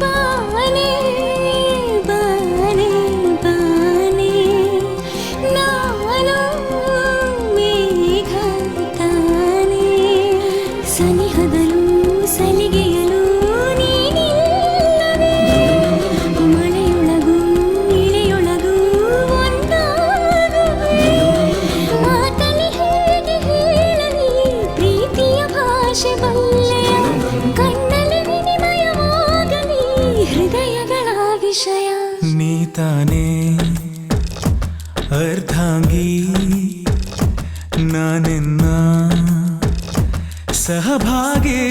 బానే బానే బానే నాలో మేఘ సనిహద विषय नीताने ಅರ್ಧಾಂಗಿ ನಾನೆನ್ನ ಸಹಭಾಗೇ